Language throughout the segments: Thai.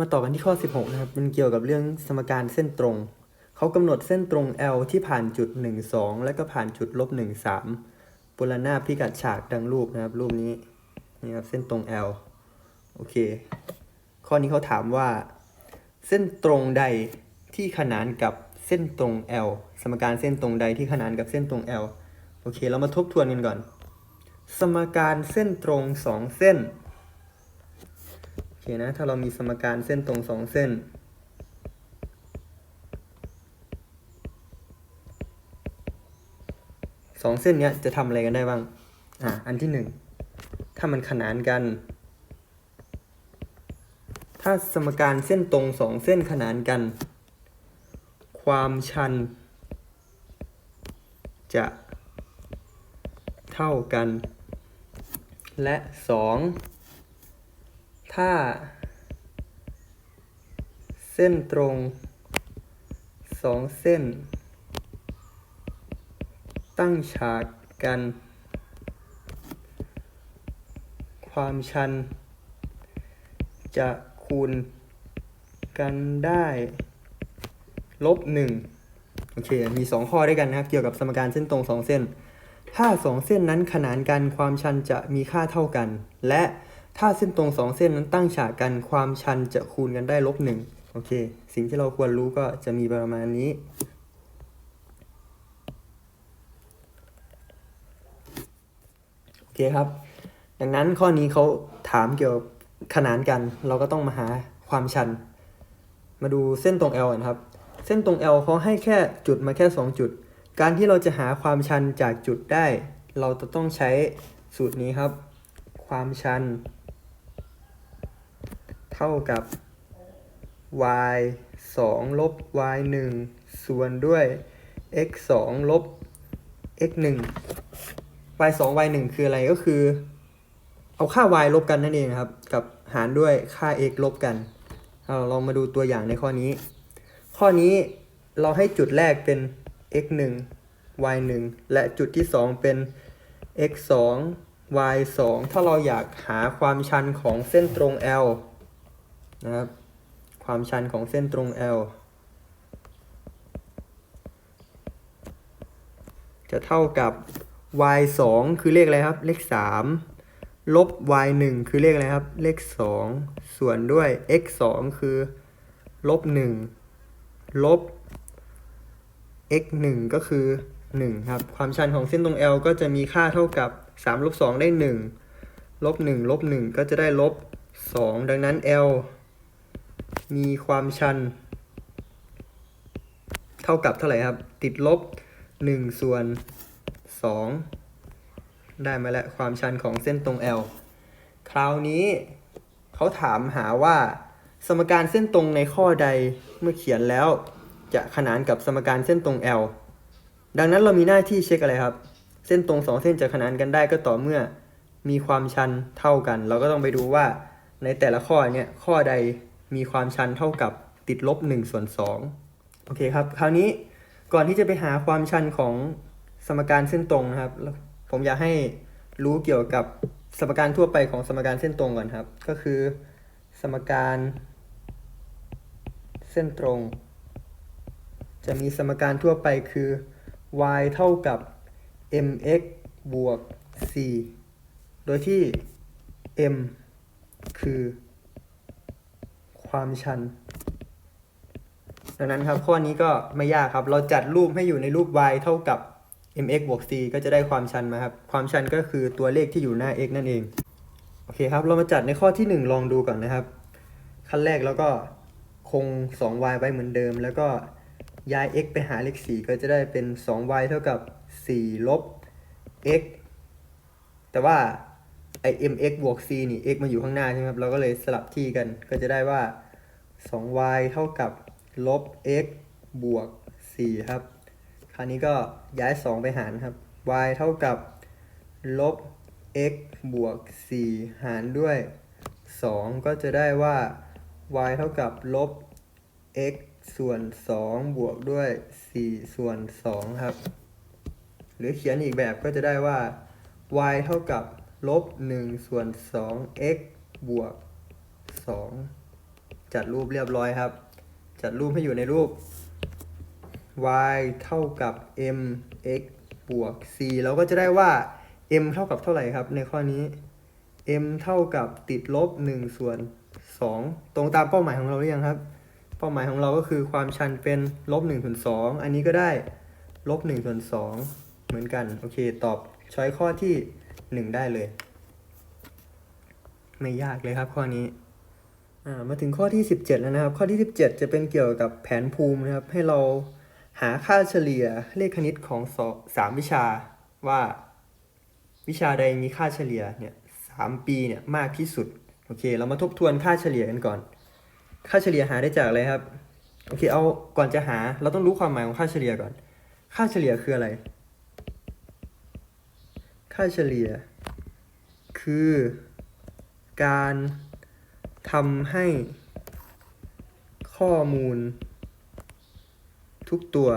มาต่อกันที่ข้อ 16 นะครับ มันเกี่ยวกับเรื่องสมการเส้นตรง เขากำหนดเส้นตรง L ที่ผ่านจุด 1 2 และก็ผ่านจุดลบ1 3บนระนาบพิกัดฉากดังรูปนะครับ รูปนี้นี่ครับเส้นตรง L โอเค ข้อนี้เขาถามว่า เส้นตรงใดที่ขนานกับเส้นตรง L สมการเส้นตรงใดที่ขนานกับเส้นตรง L โอเค เรามาทบทวนกันก่อน สมการเส้นตรงสองเส้น เคนะ ถ้าเรามีสมการเส้นตรงสองเส้น สองเส้นเนี้ยจะทำอะไรกันได้บ้าง อะ อันที่หนึ่ง ถ้ามันขนานกัน ถ้าสมการเส้นตรงสองเส้นขนานกัน ความชัน จะเท่ากัน และสอง ถ้า เส้นตรงสองเส้น ตั้งฉากกัน ความชัน จะคูณกันได้ลบหนึ่งโอเค มีสองข้อด้วยกันนะครับ เกี่ยวกับสมการเส้นตรงสองเส้น ถ้าสองเส้นนั้นขนานกันความชันจะมีค่าเท่ากัน และ ถ้าเส้นตรงสองเส้นนั้นตั้งฉากกันความชันจะคูณกันได้ลบหนึ่งโอเค สิ่งที่เราควรรู้ก็จะมีประมาณนี้ โอเคครับ ดังนั้นข้อนี้เขาถามเกี่ยวกับขนานกัน เราก็ต้องมาหาความชัน มาดูเส้นตรง L กันครับ เส้นตรง L เขาให้แค่จุดมาแค่ 2 จุด การที่เราจะหาความชันจากจุดได้ เราจะต้องใช้สูตรนี้ครับ ความชัน เท่ากับ y 2 ลบ y 1ส่วนด้วย x 2 ลบ x 1 y 2 y 1คืออะไรก็คือ เอาค่า y ลบกันนั่นเองครับ กับหารด้วยค่า x ลบกันเราลองมาดูตัวอย่างในข้อนี้ ข้อนี้เราให้จุดแรกเป็น x 1 y 1และจุดที่ 2 เป็น x 2 y 2ถ้าเราอยากหาความชันของเส้นตรง L นะครับ ความชันของเส้นตรง L จะเท่ากับ y 2คือเลขอะไรครับ เลข 3 ลบ y 1คือเลขอะไรครับ เลข 2 ส่วนด้วย x 2คือ ลบ 1 ลบ x 1ก็คือ 1 ครับ ความชันของเส้นตรง L ก็จะมีค่าเท่ากับ 3 ลบ 2 ได้ 1 ลบ 1 ลบ 1 ก็จะได้ลบ 2 ดังนั้น L มีความชัน เท่ากับเท่าไหร่ครับ ติดลบ 1 ส่วน 2 ได้มาแล้วความชันของเส้นตรง L คราวนี้เขาถามหาว่าสมการเส้นตรงในข้อใดเมื่อเขียนแล้วจะขนานกับสมการเส้นตรง L ดังนั้นเรามีหน้าที่เช็คอะไรครับ เส้นตรงสองเส้นจะขนานกันได้ก็ต่อเมื่อมีความชันเท่ากัน เราก็ต้องไปดูว่าในแต่ละข้อเนี่ยข้อใด มีความชันเท่ากับติดลบ1ส่วน2โอเคครับ คราวนี้ก่อนที่จะไปหาความชันของสมการเส้นตรงนะครับ ผมอยากให้รู้เกี่ยวกับสมการทั่วไปของสมการเส้นตรงก่อนครับ ก็คือ สมการเส้นตรง จะมีสมการทั่วไปคือ y เท่ากับ mx บวก c โดยที่ m คือ ความชัน ดังนั้นครับข้อนี้ก็ไม่ยากครับ เราจัดรูปให้อยู่ในรูป y เท่ากับ mx บวก c ก็จะได้ความชันมาครับ ความชันก็คือตัวเลขที่อยู่หน้า x นั่นเอง โอเคครับ เรามาจัดในข้อที่ 1 ลองดูก่อนนะครับ ขั้นแรกแล้วก็คง 2y ไว้เหมือนเดิม แล้วก็ย้าย x ไปหาเลข 4 ก็จะได้เป็น 2y เท่ากับ 4 ลบ x แต่ว่าไอ mx บวก c นี่ x มาอยู่ข้างหน้าใช่ไหมครับ เราก็เลยสลับที่กัน ก็จะได้ว่า 2y เท่ากับลบ x บวก 4 ครับ คราวนี้ก็ย้าย 2 ไปหารครับ y เท่ากับลบ x บวก 4 หารด้วย 2 ก็จะได้ว่า y เท่ากับลบ x ส่วน 2 บวกด้วย 4 ส่วน 2 ครับ หรือเขียนอีกแบบก็จะได้ว่า y เท่ากับลบ 1 ส่วน 2 x บวก 2 จัดรูปเรียบร้อยครับ จัดรูปให้อยู่ในรูป y เท่ากับ m x บวก c เราก็จะได้ว่า m เท่ากับเท่าไหร่ครับ ในข้อนี้ m เท่ากับติดลบ 1 ส่วน 2 ตรงตามเป้าหมายของเราหรือยังครับ เป้าหมายของเราก็คือความชันเป็นลบ1ส่วน2อันนี้ก็ได้ลบ1ส่วน2เหมือนกัน โอเค ตอบช้อยข้อที่ 1 ได้เลย ไม่ยากเลยครับข้อนี้ มาถึงข้อที่ 17 แล้วนะครับ ข้อที่ 17 จะเป็นเกี่ยวกับแผนภูมินะครับ ให้เราหาค่าเฉลี่ยเลขคณิตของสอสามวิชาว่าวิชาใดมีค่าเฉลี่ยเนี่ยสามปีเนี่ยมากที่สุด โอเค เรามาทบทวนค่าเฉลี่ยกันก่อน ค่าเฉลี่ยหาได้จากอะไรครับ โอเค เอาก่อนจะหาเราต้องรู้ความหมายของค่าเฉลี่ยก่อน ค่าเฉลี่ยคืออะไร ค่าเฉลี่ย คือการ ทำให้ข้อมูล ทุกตัว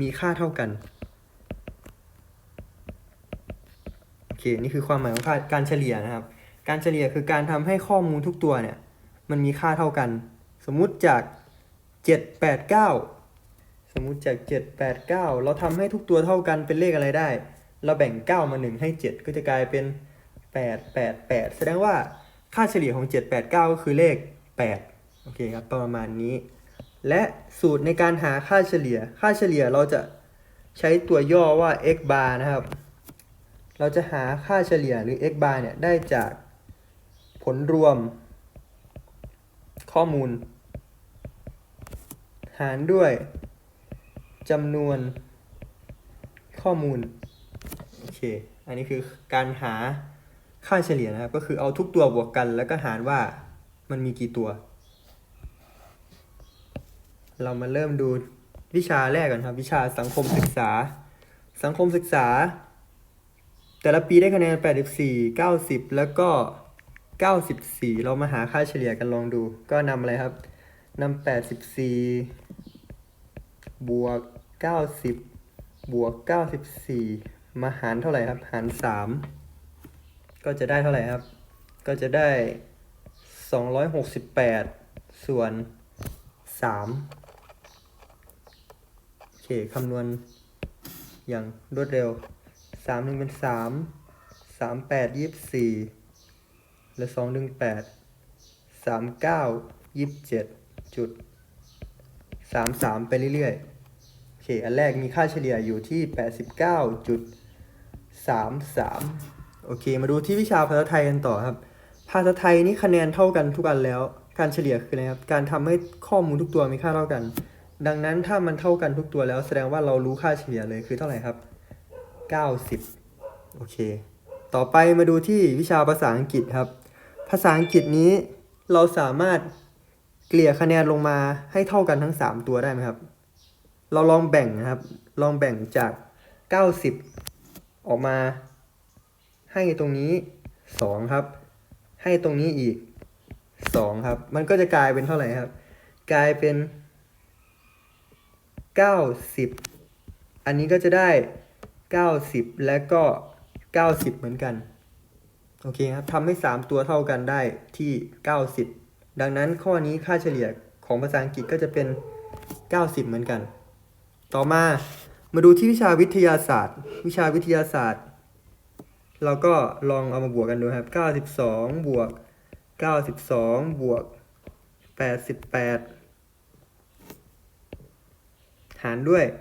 มีค่าเท่ากัน โอเค นี่คือความหมายของค่าการเฉลี่ยนะครับ การเฉลี่ยคือการทำให้ข้อมูลทุกตัวเนี่ย มันมีค่าเท่ากัน สมมุติจาก 7 8 9 สมมุติจาก 7 8 9 เราทำให้ทุกตัวเท่ากันเป็นเลขอะไรได้ เราแบ่ง 9 มา 1 ให้ 7 ก็จะกลายเป็น 8 8 8 แสดงว่า ค่าเฉลี่ยของ 7 8 9 ก็คือเลข 8 โอเคครับ ประมาณนี้ และสูตรในการหาค่าเฉลี่ย ค่าเฉลี่ยเราจะใช้ตัวย่อว่า x bar นะครับ เราจะหาค่าเฉลี่ยหรือ x bar เนี่ย ได้จากผลรวม ข้อมูล หารด้วยจำนวนข้อมูล โอเค อันนี้คือการหา ค่าเฉลี่ยนะครับ ก็คือเอาทุกตัวบวกกัน แล้วก็หารว่ามันมีกี่ตัว เรามาเริ่มดูวิชาแรกก่อนครับ วิชาสังคมศึกษา สังคมศึกษา แต่ละปีได้คะแนน 84 90 แล้วก็ 94 เรามาหาค่าเฉลี่ยกันลองดู ก็นำอะไรครับนำ84 บวก 90 บวก 94 มาหารเท่าไหร่ครับ หาร 3 ก็จะได้เท่าไหร่ครับ ก็จะได้268ส่วน3โอเคคำนวณอย่างรวดเร็ว3 1เป็น3 3 8 24และ2 1 8 3 9 27จุด33ไปเรื่อยๆโอเค อันแรกมีค่าเฉลี่ยอยู่ที่89.33 โอเค มาดูที่วิชาภาษาไทยกันต่อครับ ภาษาไทยนี่คะแนนเท่ากันทุกอันแล้ว การเฉลี่ยคืออะไรครับ การทำให้ข้อมูลทุกตัวมีค่าเท่ากัน ดังนั้นถ้ามันเท่ากันทุกตัวแล้ว แสดงว่าเรารู้ค่าเฉลี่ยเลยคือเท่าไหร่ครับ 90 โอเค ต่อไปมาดูที่วิชาภาษาอังกฤษครับ ภาษาอังกฤษนี้เราสามารถเกลี่ยคะแนนลงมาให้เท่ากันทั้ง 3 ตัวได้ไหมครับ เราลองแบ่งนะครับ ลองแบ่งจาก 90 ออกมา ให้ตรงนี้2ครับ ให้ตรงนี้อีก2ครับ มันก็จะกลายเป็นเท่าไหร่ครับ กลายเป็น90อันนี้ก็จะได้90และก็90เหมือนกัน โอเคครับทำให้3ตัวเท่ากันได้ที่90ดังนั้นข้อนี้ค่าเฉลี่ยของภาษาอังกฤษก็จะเป็น 90 เหมือนกัน ต่อมา มาดูที่วิชาวิทยาศาสตร์ วิชาวิทยาศาสตร์ เราก็ลองเอามาบวกกันดูครับ 92 บวก 92 บวก 88 หารด้วย 3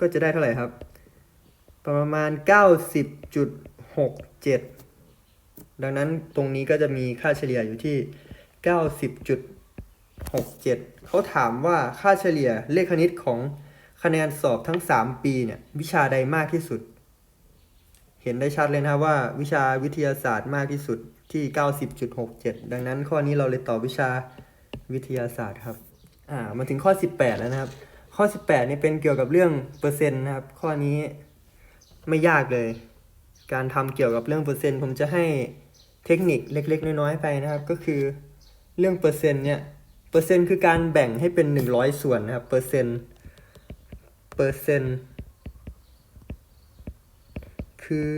ก็จะได้เท่าไหร่ครับ ประมาณ 90.67 ดังนั้นตรงนี้ก็จะมีค่าเฉลี่ยอยู่ที่ 90.67 เขาถามว่าค่าเฉลี่ยเลขคณิตของคะแนนสอบทั้ง 3 ปีเนี่ยวิชาใดมากที่สุด เห็นได้ชัดเลยนะว่าวิชาวิทยาศาสตร์มากที่สุดที่ 90.67 ดังนั้นข้อนี้เราเลยตอบวิชาวิทยาศาสตร์ครับ อ่า มาถึงข้อ 18 แล้วนะครับ ข้อ 18นี่เป็นเกี่ยวกับเรื่องเปอร์เซ็นต์นะครับ ข้อนี้ไม่ยากเลย การทำเกี่ยวกับเรื่องเปอร์เซ็นต์ผมจะให้เทคนิคเล็ก ๆ น้อยๆไปนะครับ ก็คือเรื่องเปอร์เซ็นต์เนี่ย เปอร์เซ็นต์คือการแบ่งให้เป็น 100 ส่วนนะครับเปอร์เซ็นต์เปอร์เซ็นต์คือ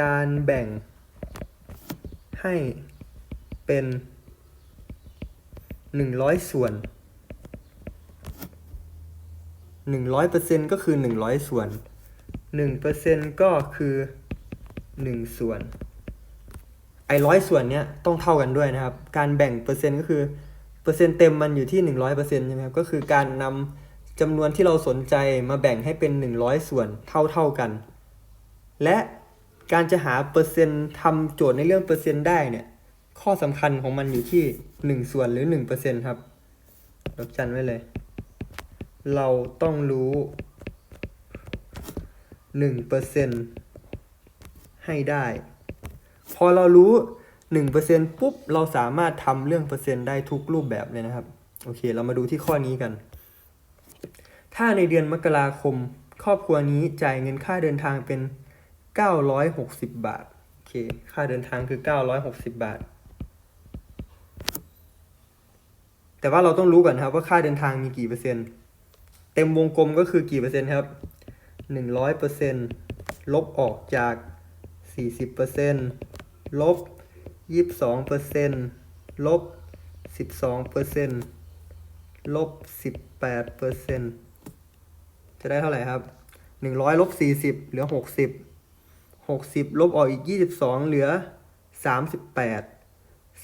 การแบ่งให้เป็นหนึ่งร้อยส่วนหนึ่งร้อยเปอร์เซ็นก็คือหนึ่งร้อยส่วนหนึ่งเปอร์เซ็นก็คือหนึ่งส่วน ไอ้ร้อยส่วนเนี้ยต้องเท่ากันด้วยนะครับ การแบ่งเปอร์เซ็นต์ก็คือ เปอร์เซ็นต์เต็มมันอยู่ที่หนึ่งร้อยเปอร์เซ็นต์ใช่ไหมครับก็คือการนำจำนวนที่เราสนใจมาแบ่งให้เป็นหนึ่งร้อยส่วนเท่าเท่าๆกัน และการจะหาเปอร์เซ็นต์ทำโจทย์ในเรื่องเปอร์เซ็นต์ได้เนี่ยข้อสำคัญของมันอยู่ที่หนึ่งส่วนหรือหนึ่งเปอร์เซ็นต์ครับดอกจันไว้เลย เราต้องรู้หนึ่งเปอร์เซ็นต์ให้ได้ พอเรารู้ หนึ่งเปอร์เซ็นปุ๊บเราสามารถทำเรื่องเปอร์เซ็นต์ได้ทุกรูปแบบเลยนะครับ โอเค เรามาดูที่ข้อนี้กัน ถ้าในเดือนมกราคม ครอบครัวนี้จ่ายเงินค่าเดินทางเป็น 960 บาท โอเค ค่าเดินทางคือ 960 บาท แต่ว่าเราต้องรู้ก่อนครับว่าค่าเดินทางมีกี่เปอร์เซ็นต์ เต็มวงกลมก็คือกี่เปอร์เซ็นต์ครับ100เปอร์เซ็นต์ลบออกจาก 40เป ยี่สิบสองเปอร์เซ็นต์ลบสิบสองเปอร์เซ็นต์ลบสิบแปดเปอร์เซ็นต์จะได้เท่าไหร่ครับหนึ่งร้อยลบสี่สิบเหลือหกสิบหกสิบลบออกอีกยี่สิบสองเหลือสามสิบแปด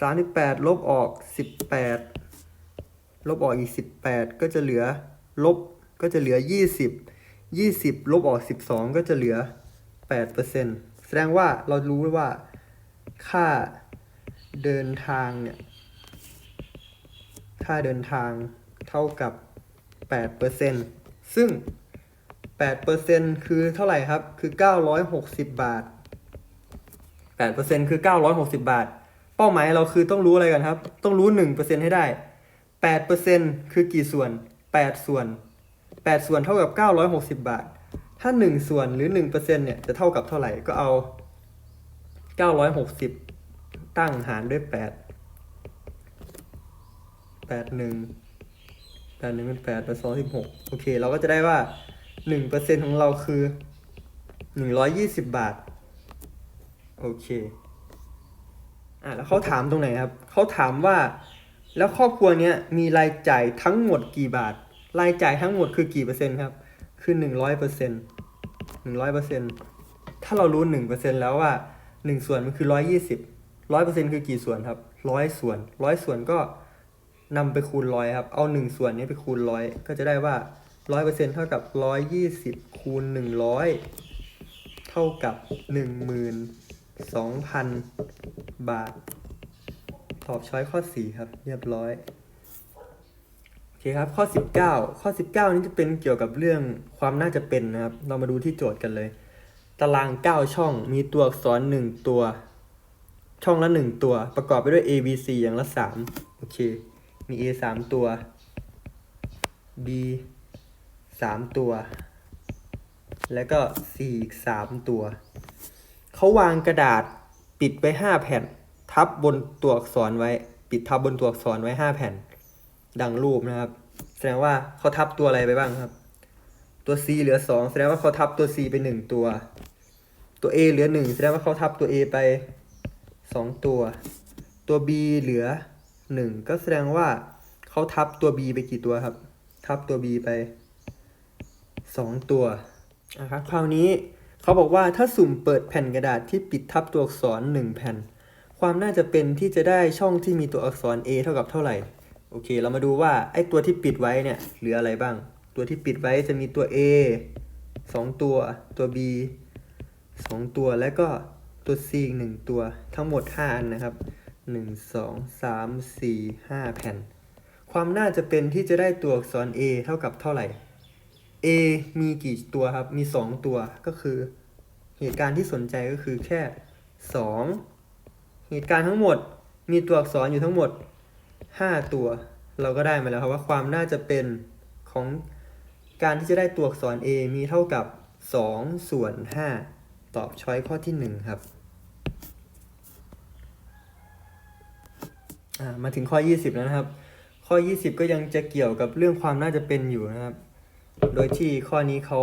สามสิบแปดลบออกสิบแปดลบออกอีกสิบแปดก็จะเหลือลบก็จะเหลือยี่สิบยี่สิบลบออกสิบสองก็จะเหลือแปดเปอร์เซ็นต์แสดงว่าเรารู้ว่าค่า เดินทางเนี่ย ค่าเดินทางเท่ากับ 8%ซึ่ง 8%คือเท่าไหร่ครับ คือ 960 บาท 8%คือ 960 บาท เป้าหมายเราคือต้องรู้อะไรกันครับ ต้องรู้ 1%ให้ได้ 8%คือกี่ส่วน 8 ส่วน 8 ส่วนเท่ากับ 960 บาท ถ้า 1 ส่วนหรือ 1%เนี่ย จะเท่ากับเท่าไหร่ ก็เอา 960 ตั้งหารด้วย8 8 1 8 1เป็น8 8 2 16โอเค เราก็จะได้ว่า1%ของเราคือ120บาท โอเค อะแล้วเขาถามตรงไหนครับ เขาถามว่า แล้วครอบครัวเนี้ยมีรายจ่ายทั้งหมดกี่บาท รายจ่ายทั้งหมดคือกี่เปอร์เซ็นต์ครับ คือหนึ่งร้อยเปอร์เซ็นต์หนึ่งร้อยเปอร์เซ็นต์ถ้าเรารู้หนึ่งเปอร์เซ็นต์แล้วว่าหนึ่งส่วนมันคือร้อยยี่สิบ ร้อยเปอร์เซ็นต์คือกี่ส่วนครับร้อยส่วนร้อยส่วนก็นำไปคูณร้อยครับ เอาหนึ่งส่วนนี้ไปคูณร้อยก็จะได้ว่าร้อยเปอร์เซ็นต์เท่ากับร้อยยี่สิบคูณหนึ่งร้อยเท่ากับหนึ่งหมื่นสองพันบาท ตอบช้อยข้อ4ครับ เรียบร้อย โอเคครับ ข้อ19ข้อ19นี้จะเป็นเกี่ยวกับเรื่องความน่าจะเป็นนะครับ เรามาดูที่โจทย์กันเลย ตาราง9ช่องมีตัวอักษร1ตัว ช่องละ 1 ตัว ประกอบไปด้วย A B C อย่างละ 3 โอเค มี A 3 ตัว B 3 ตัว แล้วก็ C อีก 3 ตัว เขาวางกระดาษปิดไว้ 5 แผ่น ทับบนตัวอักษรไว้ ปิดทับบนตัวอักษรไว้ 5 แผ่น ดังรูปนะครับ แสดงว่าเขาทับตัวอะไรไปบ้างครับ ตัว C เหลือ 2 แสดงว่าเขาทับตัว C ไป 1 ตัว ตัว A เหลือ 1 แสดงว่าเขาทับตัว A ไป 2 ตัว ตัว B เหลือ 1 ก็แสดงว่าเขาทับตัว B ไปกี่ตัวครับ ทับตัว B ไป 2 ตัวนะครับคราวนี้เขาบอกว่าถ้าสุ่มเปิดแผ่นกระดาษที่ปิดทับตัวอักษร 1 แผ่น ความน่าจะเป็นที่จะได้ช่องที่มีตัวอักษร A เท่ากับเท่าไหร่โอเค เรามาดูว่าไอ้ตัวที่ปิดไว้เนี่ยเหลืออะไรบ้าง ตัวที่ปิดไว้จะมีตัว A 2 ตัว ตัว B 2 ตัว และก็ ตัว C อีก1ตัวทั้งหมด 5 อันนะครับ 1 2 3 4 5 แผ่น ความน่าจะเป็นที่จะได้ตัวอักษร A เท่ากับเท่าไหร่ A มีกี่ตัวครับ มี 2 ตัวก็คือ เหตุการณ์ที่สนใจก็คือแค่ 2 เหตุการณ์ทั้งหมดมีตัวอักษรอยู่ทั้งหมด 5 ตัว เราก็ได้มาแล้วครับว่าความน่าจะเป็นของการที่จะได้ตัวอักษร A มีเท่ากับ 2 ส่วน 5 ตอบช้อยข้อที่ 1 ครับ มาถึงข้อ 20 แล้วนะครับ ข้อ 20 ก็ยังจะเกี่ยวกับเรื่องความน่าจะเป็นอยู่นะครับ โดยที่ข้อนี้เขา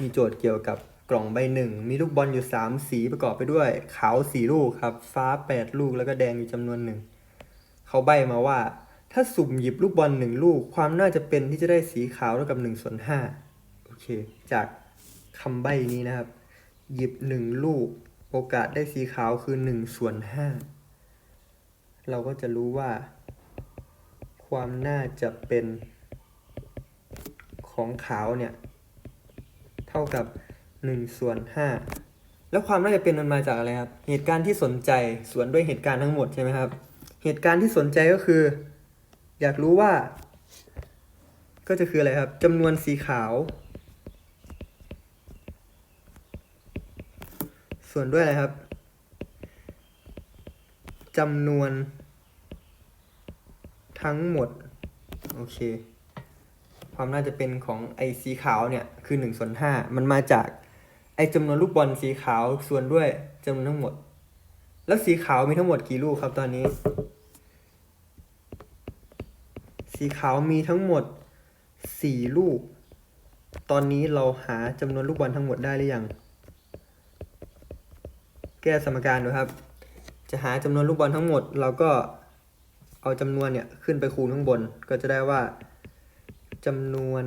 มีโจทย์เกี่ยวกับกล่องใบหนึ่ง มีลูกบอลอยู่สามสีประกอบไปด้วย ขาวสี่ลูกครับ ฟ้าแปดลูกแล้วก็แดงอยู่จำนวนหนึ่ง เขาใบมาว่า ถ้าสุ่มหยิบลูกบอลหนึ่งลูก ความน่าจะเป็นที่จะได้สีขาวเท่ากับหนึ่งส่วนห้าโอเค จากคำใบนี้นะครับ หยิบหนึ่งลูก โอกาสได้สีขาวคือหนึ่งส่วนห้าเราก็จะรู้ว่า ความน่าจะเป็นของขาวเนี่ย เท่ากับหนึ่งส่วนห้าแล้วความน่าจะเป็นมันมาจากอะไรครับ เหตุการณ์ที่สนใจส่วนด้วยเหตุการณ์ทั้งหมดใช่ไหมครับ เหตุการณ์ที่สนใจก็คือ อยากรู้ว่า ก็จะคืออะไรครับจำนวนสีขาว ส่วนด้วยอะไรครับจำนวน ทั้งหมด โอเค ความน่าจะเป็นของไอ้สีขาวเนี่ยคือ1ส่วน5มันมาจากไอ้จำนวนลูกบอลสีขาวส่วนด้วยจำนวนทั้งหมด แล้วสีขาวมีทั้งหมดกี่ลูกครับตอนนี้ สีขาวมีทั้งหมด 4 ลูก ตอนนี้เราหาจำนวนลูกบอลทั้งหมดได้หรือยัง แก้สมการดูครับ จะหาจำนวนลูกบอลทั้งหมด เราก็เอาจำนวนเนี่ยขึ้นไปคูณข้างบน ก็จะได้ว่าจำนวน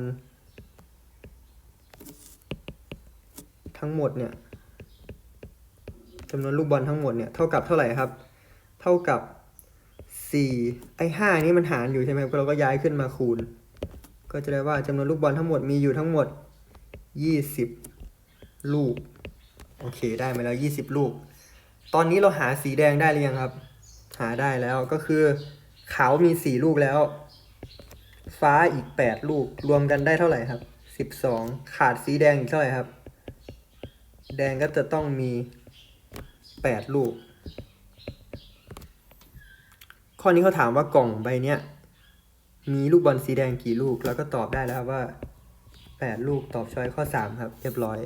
ทั้งหมดเนี่ยจำนวนลูกบอลทั้งหมดเนี่ยเท่ากับเท่าไหร่ครับ เท่ากับสี่ไอ้ห้านี่มันหารอยู่ใช่ไหมครับเราก็ย้ายขึ้นมาคูณ ก็จะได้ว่าจำนวนลูกบอลทั้งหมดมีอยู่ทั้งหมดยี่สิบลูก โอเคได้มาแล้วยี่สิบลูก ตอนนี้เราหาสีแดงได้หรือยังครับ หาได้แล้วก็คือ ขาวมีสี่ลูกแล้ว ฟ้าอีกแปดลูกรวมกันได้เท่าไหร่ครับสิบสองขาดสีแดงอีกเท่าไหร่ครับ แดงก็จะต้องมีแปดลูก ข้อนี้เขาถามว่ากล่องใบเนี้ยมีลูกบอลสีแดงกี่ลูก แล้วก็ตอบได้แล้วครับว่าแปดลูกตอบช้อยข้อสามครับ เรียบร้อย